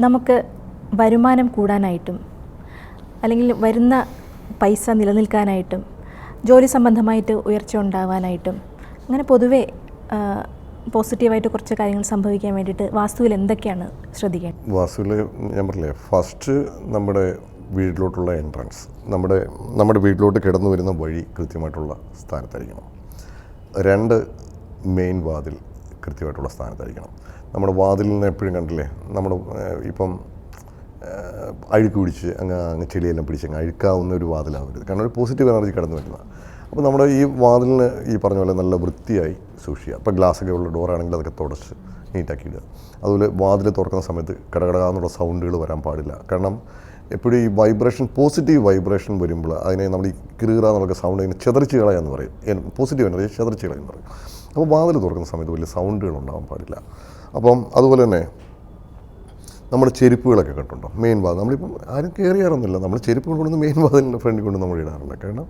നമുക്ക് വരുമാനം കൂടാനായിട്ടും അല്ലെങ്കിൽ വരുന്ന പൈസ നിലനിൽക്കാനായിട്ടും ജോലി സംബന്ധമായിട്ട് ഉയർച്ച ഉണ്ടാവാനായിട്ടും അങ്ങനെ പൊതുവേ പോസിറ്റീവായിട്ട് കുറച്ച് കാര്യങ്ങൾ സംഭവിക്കാൻ വേണ്ടിയിട്ട് വാസ്തുവിൽ എന്തൊക്കെയാണ് ശ്രദ്ധിക്കേണ്ടത് വാസ്തുവിൽ ഞാൻ പറഞ്ഞില്ലേ ഫസ്റ്റ് നമ്മുടെ വീട്ടിലോട്ടുള്ള എൻട്രൻസ് നമ്മുടെ നമ്മുടെ വീട്ടിലോട്ട് കിടന്നു വരുന്ന വഴി കൃത്യമായിട്ടുള്ള സ്ഥാനത്തായിരിക്കണം. രണ്ട് മെയിൻ വാതിൽ കൃത്യമായിട്ടുള്ള സ്ഥാനത്തായിരിക്കണം. നമ്മുടെ വാതിലിനെ എപ്പോഴും കണ്ടില്ലേ നമ്മൾ ഇപ്പം അഴുക്ക് പിടിച്ച് അങ്ങ് അങ്ങ് ചെളിയെല്ലാം പിടിച്ച് അങ്ങ് അഴുക്കാവുന്ന ഒരു വാതിലാവരുത്. കാരണം ഒരു പോസിറ്റീവ് എനർജി കടന്നു വരുന്നത് അപ്പോൾ നമ്മുടെ ഈ വാതിലിന് ഈ പറഞ്ഞ പോലെ നല്ല വൃത്തിയായി സൂക്ഷിക്കുക. ഇപ്പോൾ ഗ്ലാസ്സൊക്കെ ഉള്ള ഡോറാണെങ്കിൽ അതൊക്കെ തുടച്ച് നീറ്റാക്കി ഇടുക. അതുപോലെ വാതിൽ തുറക്കുന്ന സമയത്ത് കടകടകാന്നുള്ള സൗണ്ടുകൾ വരാൻ പാടില്ല. കാരണം എപ്പോഴും ഈ വൈബ്രേഷൻ പോസിറ്റീവ് വൈബ്രേഷൻ വരുമ്പോൾ അതിനെ നമ്മൾ ഈ കിറുകിറ എന്നുള്ള സൗണ്ട് അതിനെ ചെതറിച്ച് കളയാന്ന് പറയും. പോസിറ്റീവ് എനർജി ചെതറിച്ച് കളയെന്ന് പറയും. അപ്പോൾ വാതിൽ തുറക്കുന്ന സമയത്ത് വലിയ സൗണ്ടുകൾ ഉണ്ടാകാൻ പാടില്ല. അപ്പം അതുപോലെ തന്നെ നമ്മുടെ ചെരുപ്പുകളൊക്കെ കണ്ടുണ്ടോ മെയിൻ വാതിൽ. നമ്മളിപ്പം ആരും കയറിയാറൊന്നുമില്ല നമ്മൾ ചെരുപ്പുകൾ കൊണ്ടുവന്ന് മെയിൻ വാതിലിന്റെ ഫ്രണ്ടിൽ കൊണ്ട് നമ്മൾ ഇടാറില്ല. കാരണം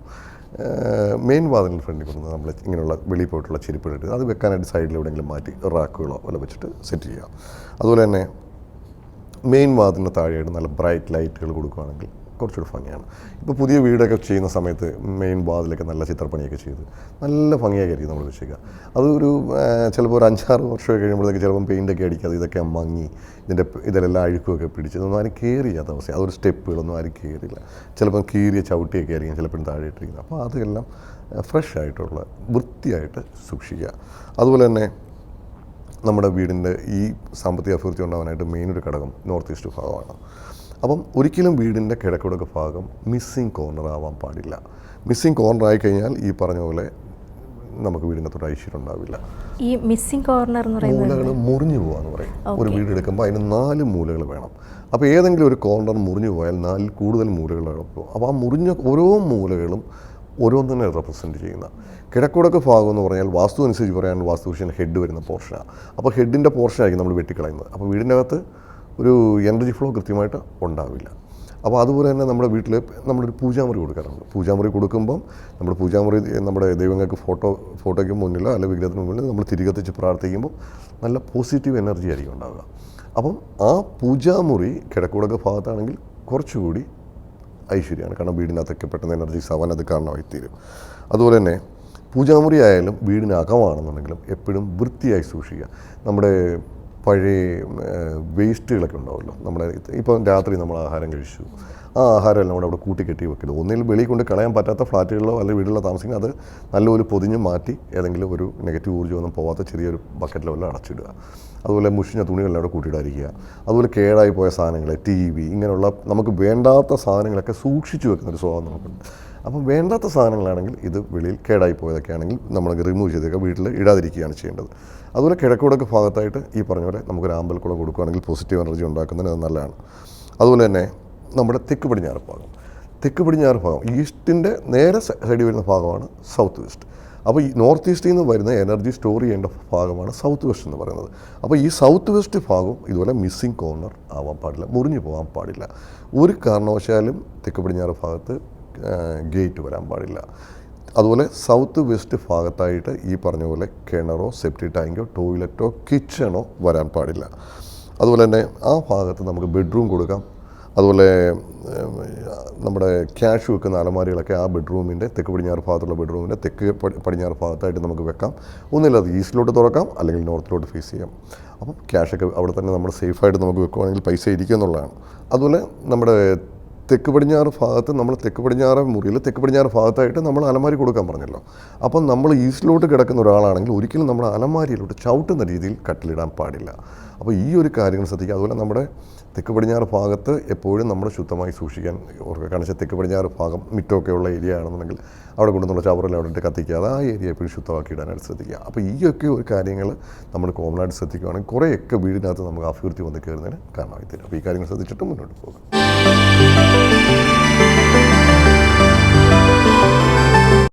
മെയിൻ വാതിലിന്റെ ഫ്രണ്ടിൽ കൊണ്ട് നമ്മൾ ഇങ്ങനെയുള്ള വെളിയിൽ പോയിട്ടുള്ള ചെരുപ്പുകൾ ഇട്ട് അത് വെക്കാനായിട്ട് സൈഡിൽ എവിടെയെങ്കിലും മാറ്റി റാക്കുകളോ വല്ല വെച്ചിട്ട് സെറ്റ് ചെയ്യുക. അതുപോലെ തന്നെ മെയിൻ വാതിലിന് താഴെയായിട്ട് നല്ല ബ്രൈറ്റ് ലൈറ്റുകൾ കൊടുക്കുകയാണെങ്കിൽ കുറച്ചുകൂടി ഭംഗിയാണ്. ഇപ്പോൾ പുതിയ വീടൊക്കെ ചെയ്യുന്ന സമയത്ത് മെയിൻ വാതിലൊക്കെ നല്ല ചിത്രപ്പണിയൊക്കെ ചെയ്ത് നല്ല ഭംഗിയായിരിക്കും നമ്മൾ വെച്ചേക്കുക. അതൊരു ചിലപ്പോൾ ഒരു അഞ്ചാറ് വർഷമൊക്കെ കഴിയുമ്പോഴത്തേക്ക് ചിലപ്പം പെയിന്റൊക്കെ അടിക്കാതെ ഇതൊക്കെ മങ്ങി ഇതിന്റെ ഇതിലെല്ലാം അഴുക്കുമൊക്കെ പിടിച്ച് ഇതൊന്നും ആരും കയറിയാത്ത അവസ്ഥ അതൊരു സ്റ്റെപ്പുകളൊന്നും ആരും കയറില്ല ചിലപ്പം കീറിയ ചവിട്ടിയൊക്കെ ആയിരിക്കും ചിലപ്പോഴും താഴെ ഇട്ടിരിക്കുന്നത്. അപ്പോൾ അതെല്ലാം ഫ്രഷ് ആയിട്ടുള്ള വൃത്തിയായിട്ട് സൂക്ഷിക്കുക. അതുപോലെ തന്നെ നമ്മുടെ വീടിന്റെ ഈ സാമ്പത്തിക അഭിവൃദ്ധി ഉണ്ടാകാനായിട്ട് മെയിൻ ഒരു ഘടകം നോർത്ത് ഈസ്റ്റ് ഭാഗമാണ്. അപ്പം ഒരിക്കലും വീടിന്റെ കിഴക്കുടക്ക് ഭാഗം മിസ്സിങ് കോർണർ ആവാൻ പാടില്ല. മിസ്സിങ് കോർണർ ആയി കഴിഞ്ഞാൽ ഈ പറഞ്ഞ പോലെ നമുക്ക് വീടിനകത്തോട്ട് ഐശ്വര്യം ഉണ്ടാവില്ല. ഈ മിസ്സിംഗ് കോർണർ എന്ന് പറയുന്നത് മൂലകൾ മുറിഞ്ഞു പോകാന്ന് പറയും. ഒരു വീട് എടുക്കുമ്പോൾ അതിന് നാല് മൂലകൾ വേണം. അപ്പോൾ ഏതെങ്കിലും ഒരു കോർണർ മുറിഞ്ഞു പോയാൽ നാലിൽ കൂടുതൽ മൂലകൾ അപ്പോൾ ആ മുറിഞ്ഞ ഓരോ മൂലകളും ഓരോന്നിനെ റെപ്രസെന്റ് ചെയ്യുന്ന. കിഴക്കുടക്ക് ഭാഗം എന്ന് പറഞ്ഞാൽ വാസ്തു അനുസരിച്ച് പറയാൻ വാസ്തുപുരുഷന് ഹെഡ് വരുന്ന പോർഷനാണ് അപ്പോൾ ഹെഡിന്റെ പോർഷനായിരിക്കും നമ്മൾ വെട്ടിക്കളയുന്നത്. അപ്പോൾ വീടിന്റെ അകത്ത് ഒരു എനർജി ഫ്ലോ കൃത്യമായിട്ട് ഉണ്ടാവില്ല. അപ്പോൾ അതുപോലെ തന്നെ നമ്മുടെ വീട്ടിൽ നമ്മളൊരു പൂജാമുറി കൊടുക്കാറുണ്ട്. പൂജാമുറി കൊടുക്കുമ്പം നമ്മുടെ പൂജാമുറി നമ്മുടെ ദൈവങ്ങൾക്ക് ഫോട്ടോ ഫോട്ടോയ്ക്ക് മുന്നിലോ അല്ലെങ്കിൽ വിഗ്രഹത്തിന് മുന്നിലോ നമ്മൾ തിരികത്തിച്ച് പ്രാർത്ഥിക്കുമ്പോൾ നല്ല പോസിറ്റീവ് എനർജി ആയിരിക്കും ഉണ്ടാവുക. അപ്പം ആ പൂജാമുറി കിഴക്കുടക്ക ഭാഗത്താണെങ്കിൽ കുറച്ചുകൂടി ഐശ്വര്യമാണ്. കാരണം വീടിനകത്തൊക്കെ പെട്ടെന്ന് എനർജി ആവാൻ അത് കാരണമായി തീരും അതുപോലെ തന്നെ പൂജാമുറി ആയാലും വീടിനകമാണെന്നുണ്ടെങ്കിലും എപ്പോഴും വൃത്തിയായി സൂക്ഷിക്കുക. നമ്മുടെ പഴയ വേസ്റ്റുകളൊക്കെ ഉണ്ടാവുമല്ലോ. നമ്മുടെ ഇപ്പം രാത്രി നമ്മൾ ആഹാരം കഴിച്ചു. ആ ആഹാരം എല്ലാം കൂടെ അവിടെ കൂട്ടിക്കെട്ടി വെക്കരുത് ഒന്നിൽ വെളിയിൽ കൊണ്ട് കളയാൻ പറ്റാത്ത ഫ്ലാറ്റുകളിലോ അല്ലെങ്കിൽ വീടുകളിലോ താമസിക്കുന്ന അത് നല്ലൊരു പൊതിഞ്ഞ് മാറ്റി ഏതെങ്കിലും ഒരു നെഗറ്റീവ് ഊർജമൊന്നും പോവാത്ത ചെറിയൊരു ബക്കറ്റിലോ വല്ലതും അടച്ചിടുക. അതുപോലെ മുഷിഞ്ഞ തുണികളെല്ലാം അവിടെ കൂട്ടിയിടാതിരിക്കുക. അതുപോലെ കേടായി പോയ സാധനങ്ങൾ ടി വി ഇങ്ങനെയുള്ള നമുക്ക് വേണ്ടാത്ത സാധനങ്ങളൊക്കെ സൂക്ഷിച്ചു വെക്കുന്ന ഒരു സ്വഭാവം നമുക്കുണ്ട്. അപ്പം വേണ്ടാത്ത സാധനങ്ങളാണെങ്കിൽ ഇത് വെളിയിൽ കേടായി പോയതൊക്കെ ആണെങ്കിൽ നമ്മൾ റിമൂവ് ചെയ്തൊക്കെ വീട്ടിൽ ഇടാതിരിക്കുകയാണ് ചെയ്യേണ്ടത്. അതുപോലെ കിഴക്കുടക്ക് ഭാഗത്തായിട്ട് ഈ പറഞ്ഞ പോലെ നമുക്കൊരു ആമ്പൽക്കുളം കൊടുക്കുകയാണെങ്കിൽ പോസിറ്റീവ് എനർജി ഉണ്ടാക്കുന്നതിന് അത് നല്ലതാണ്. അതുപോലെ തന്നെ നമ്മുടെ തെക്ക് പടിഞ്ഞാറ് ഭാഗം. തെക്ക് പടിഞ്ഞാറ് ഭാഗം ഈസ്റ്റിന്റെ നേരെ സൈഡിൽ വരുന്ന ഭാഗമാണ് സൗത്ത് വെസ്റ്റ് അപ്പോൾ ഈ നോർത്ത് ഈസ്റ്റിൽ നിന്ന് വരുന്ന എനർജി സ്റ്റോർ ചെയ്യേണ്ട ഭാഗമാണ് സൗത്ത് വെസ്റ്റ് എന്ന് പറയുന്നത്. അപ്പോൾ ഈ സൗത്ത് വെസ്റ്റ് ഭാഗം ഇതുപോലെ മിസ്സിങ് കോർണർ ആവാൻ പാടില്ല മുറിഞ്ഞു പോകാൻ പാടില്ല. ഒരു കാരണവശാലും തെക്ക് പടിഞ്ഞാറ് ഭാഗത്ത് ഗേറ്റ് വരാൻ പാടില്ല. അതുപോലെ സൗത്ത് വെസ്റ്റ് ഭാഗത്തായിട്ട് ഈ പറഞ്ഞ പോലെ കിണറോ സെപ്റ്റി ടാങ്കോ ടോയ്ലറ്റോ കിച്ചണോ വരാൻ പാടില്ല. അതുപോലെ തന്നെ ആ ഭാഗത്ത് നമുക്ക് ബെഡ്റൂം കൊടുക്കാം. അതുപോലെ നമ്മുടെ ക്യാഷ് വെക്കുന്ന അലമാരികളൊക്കെ ആ ബെഡ്റൂമിന്റെ തെക്ക് പടിഞ്ഞാറ് ഭാഗത്തുള്ള ബെഡ്റൂമിന്റെ തെക്ക് പടിഞ്ഞാറ് ഭാഗത്തായിട്ട് നമുക്ക് വെക്കാം. ഒന്നുമില്ല അത് ഈസ്റ്റിലോട്ട് തുറക്കാം അല്ലെങ്കിൽ നോർത്തിലോട്ട് ഫേസ് ചെയ്യാം. അപ്പം ക്യാഷൊക്കെ അവിടെ തന്നെ നമ്മൾ സേഫായിട്ട് നമുക്ക് വെക്കുവാണെങ്കിൽ പൈസ ഇരിക്കുമെന്നുള്ളതാണ് അതുപോലെ നമ്മുടെ തെക്ക് പടിഞ്ഞാറ് ഭാഗത്ത് നമ്മൾ തെക്ക് പടിഞ്ഞാറ് മുറിയിൽ തെക്ക് പടിഞ്ഞാറ് ഭാഗത്തായിട്ട് നമ്മൾ അലമാരി കൊടുക്കാൻ പറഞ്ഞല്ലോ. അപ്പം നമ്മൾ ഈസ്റ്റിലോട്ട് കിടക്കുന്ന ഒരാളാണെങ്കിൽ ഒരിക്കലും നമ്മൾ അലമാരിയിലോട്ട് ചവിട്ടുന്ന രീതിയിൽ കട്ടിലിടാൻ പാടില്ല. അപ്പോൾ ഈ ഒരു കാര്യങ്ങൾ ശ്രദ്ധിക്കുക. അതുപോലെ നമ്മുടെ തെക്ക് പടിഞ്ഞാറ് ഭാഗത്ത് എപ്പോഴും നമ്മൾ ശുദ്ധമായി സൂക്ഷിക്കാൻ ഓർക്കുക. കാരണം വെച്ചാൽ തെക്ക് പടിഞ്ഞാറ് ഭാഗം മിറ്റമൊക്കെ ഉള്ള ഏരിയ ആണെന്നുണ്ടെങ്കിൽ അവിടെ കൊണ്ടുവന്നുള്ള ചവറെല്ലാം അവിടെ ഇട്ട് കത്തിക്കാതെ ആ ഏരിയ എപ്പോഴും ശുദ്ധമാക്കി ഇടാനായിട്ട് ശ്രദ്ധിക്കുക. അപ്പോൾ ഈ ഒക്കെ ഒരു കാര്യങ്ങൾ നമ്മൾ കോമൺ ആയിട്ട് ശ്രദ്ധിക്കുകയാണെങ്കിൽ കുറേയൊക്കെ വീടിനകത്ത് നമുക്ക് അഭിവൃദ്ധി വന്ന് കയറുന്നതിന് കാരണമായി തരും അപ്പോൾ ഈ കാര്യങ്ങൾ ശ്രദ്ധിച്ചിട്ട് മുന്നോട്ട് പോകും.